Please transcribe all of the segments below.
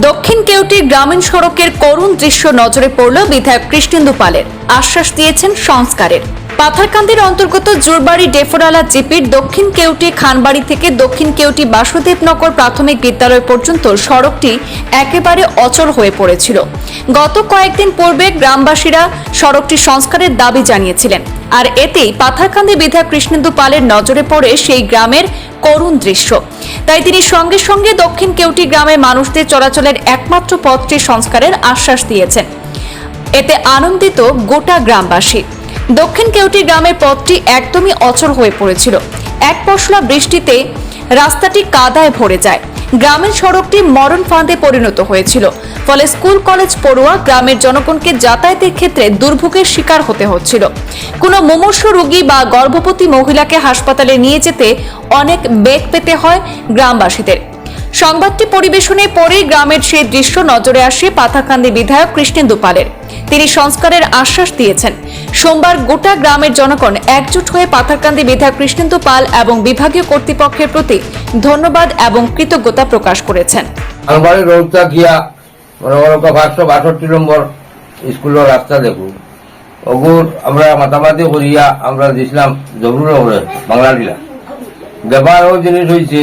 দক্ষিণ কেউটি গ্রামীণ সড়কের করুণ দৃশ্য নজরে পড়ল বিধায়ক কৃষ্ণেন্দু পালের। আশ্বাস দিয়েছেন সংস্কারের। পাথারকান্দির অন্তর্গত জোরবাড়ি ডেফোরালা জিপির দক্ষিণ কেউটি খানবাড়ি থেকে দক্ষিণ কেউটি বাসুদেবনগর প্রাথমিক বিদ্যালয় পর্যন্ত সড়কটি একেবারে অচল হয়ে পড়েছিল। গত কয়েকদিন পূর্বে গ্রামবাসীরা সড়কটি সংস্কারের দাবি জানিয়েছিলেন। আর এতেই পাথারকান্দি বিধায়ক কৃষ্ণেন্দু পালের নজরে পড়ে সেই গ্রামের করুণ দৃশ্য। তাই তিনি সঙ্গে সঙ্গে দক্ষিণ কেউটি গ্রামের মানুষদের চলাচলের একমাত্র পথটি সংস্কারের আশ্বাস দিয়েছেন। এতে আনন্দিত গোটা গ্রামবাসী। দক্ষিণ কেউটি গ্রামের পথটি একদমই অচল হয়ে পড়েছিল। এক পশলা বৃষ্টিতে রাস্তাটি কাদায় ভরে যায়। গ্রামের সড়কটি মরণ ফাঁদে পরিণত হয়েছিল। ফলে স্কুল, কলেজ, পড়ুয়া গ্রামের জনগণকে যাতায়াতের ক্ষেত্রে দুর্ভোগের শিকার হতে হচ্ছিল। কোনো মুমূর্ষ রোগী বা গর্ভবতী মহিলাকে হাসপাতালে নিয়ে যেতে অনেক বেগ পেতে হয় গ্রামবাসীদের। সংবাদটি পরিবেশনের পরেই গ্রামের সেই দৃশ্য নজরে আসে পাথাকান্দি বিধায়ক কৃষ্ণেন্দু পালের। তিনি সংস্কারের আশ্বাস দিয়েছেন। সোমবার গোটা গ্রামের জনগণ একজোট হয়ে পাথারকান্দি বিধায়ক কৃষ্ণেন্দু পাল এবং বিভাগীয় কর্তৃপক্ষের প্রতি ধন্যবাদ এবং কৃতজ্ঞতা প্রকাশ করেছেন। নম্বর স্কুলের রাস্তা দেখুন ওগুর আমরা মাতামাতি করিয়া আমরা দিছিলাম জরুর বাংলা। ব্যাপার ওই জিনিস হয়েছে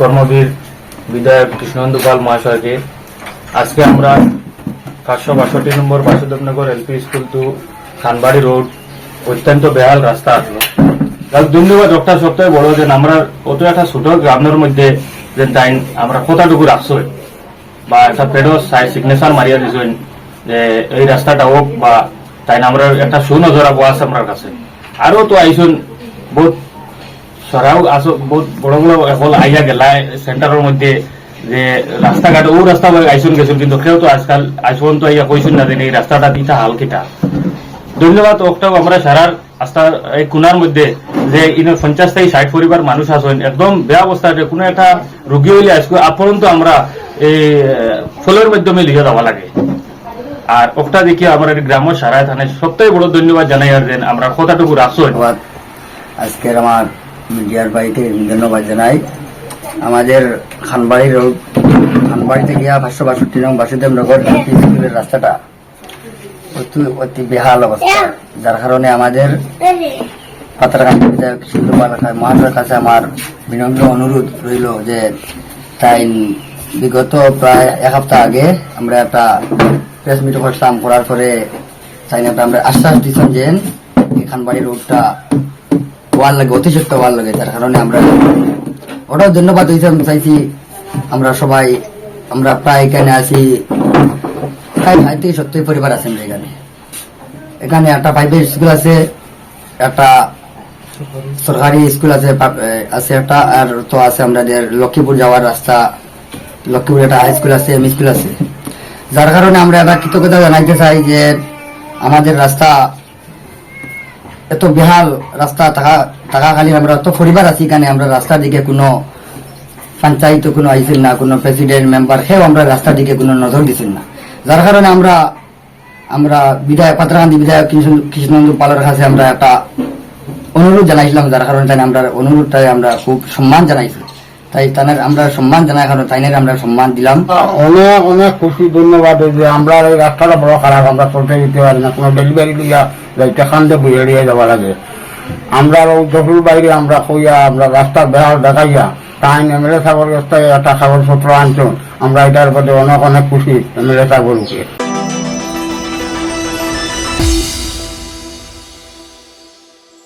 কর্মবীর বিধায়ক কৃষ্ণবন্ধু পাল মহাশয়কে। আজকে আমরা পাঁচশো বাষট্টি নম্বর Basudebnagar LP school to Khanbari road, অত্যন্ত বেহাল রাস্তা আসলো। ধন্যবাদ একটা সপ্তাহে বড় যে আমরা অত একটা ছোট গ্রামের মধ্যে যে তাই আমরা কতটুকু রাখছই। বা একটা পেডো সিগনেচার মারিয়া দিছই যে এই রাস্তাটা হোক বা তাই আমরা একটা সুনজর আবো আছে আমার কাছে। আরও তো আইসুন বহুত সরাও আসো বহুত বড় বড় এখন আইয়া গেলা সেন্টারের মধ্যে যে রাস্তাঘাট ও রাস্তা আইসুন গেছুন কিন্তু কেউ তো আজকাল আইসুন তো আইয়া কইসুন না যে এই রাস্তাটা দিতা হাল কিটা ধন্যবাদ ওটাও আমরা সারার আস্থা এই কুনার মধ্যে যে ইন পঞ্চাশ থেকে ষাট পরিবার মানুষ আছেন, একদম বেয়া অবস্থা যে কোনো একটা রোগী হইলে আজকে আপরন্ত আমরা এই ফলের মাধ্যমে লিখে দেওয়া লাগে। আর ওটা দেখি আমার এই গ্রামের সারায় থানে সবথেকে বড় ধন্যবাদ জানাই আর যেন আমরা কতটুকু রাখছো আজকের আমার মিডিয়ার বাড়িতে ধন্যবাদ জানাই। আমাদের খানবাড়ি রোড খানবাড়ি থেকে পাঁচশো বাষট্টি নং বাসুদেব নগর স্কুলের রাস্তাটা অতি অতি বেহাল অবস্থা। যার কারণে আমাদের মহাশয়ের কাছে আমার বিনম্র অনুরোধ রইল যে তাই বিগত প্রায় এক সপ্তাহ আগে আমরা একটা প্রেস মিট করতাম করার পরে তাই আমরা আশ্বাস দিচ্ছেন যে খানবাড়ি রোডটা ওয়াল লাগে, অতি সত্য ওয়াল লাগে তার কারণে আমরা ওটাও ধন্যবাদ দিতে চাইছি আমরা সবাই, আমরা প্রায় এখানে আছি, প্রায় ষাট থেকে সত্তর পরিবার আছেন এখানে। এখানে একটা প্রাইভেট স্কুল আছে, একটা সরকারি স্কুল আছে আছে একটা, আর তো আছে আমাদের লক্ষ্মীপুর যাওয়ার রাস্তা, লক্ষ্মীপুর একটা হাই স্কুল আছে এম স্কুল আছে। যার কারণে আমরা একটা কৃতজ্ঞতা জানাইতে চাই যে আমাদের রাস্তা এত বেহাল রাস্তা থাকা থাকাকালীন আমরা এত পরিবার আছি কারণে আমরা রাস্তার দিকে কোনো পঞ্চায়েত, কোনো আইসিল না, কোনো প্রেসিডেন্ট মেম্বার সেও আমরা রাস্তার দিকে কোনো নজর দিছিল না। যার কারণে আমরা আমরা বিধায়ক পাত্রাকান্দি বিধায়ক কৃষ্ণ- কৃষ্ণনন্দু পালের কাছে আমরা একটা অনুরোধ জানাইছিলাম, যার কারণে আমরা, অনুরোধটাই আমরা খুব সম্মান জানাইছি। তাই তাদের আমরা সম্মান জানাই কারণে তাইনের আমরা সম্মান দিলাম। অনেক অনেক খুশি, ধন্যবাদ যে আমরা এই রাস্তাটা বড় খারাপ, আমরা চলতে দিতে পারি না, কোনো ডেলিভারি দিয়া যাইতে খান্দে বুঝে দিয়ে যাওয়া লাগে আমরা জহুর বাইরে আমরা কইয়া, আমরা রাস্তা বেহাল দেখাইয়া, তাই এমএলএ সাগর রাস্তায় একটা কাগজপত্র আনছো, আমরা এটার প্রতি অনেক অনেক খুশি এমএলএ সাগরকে।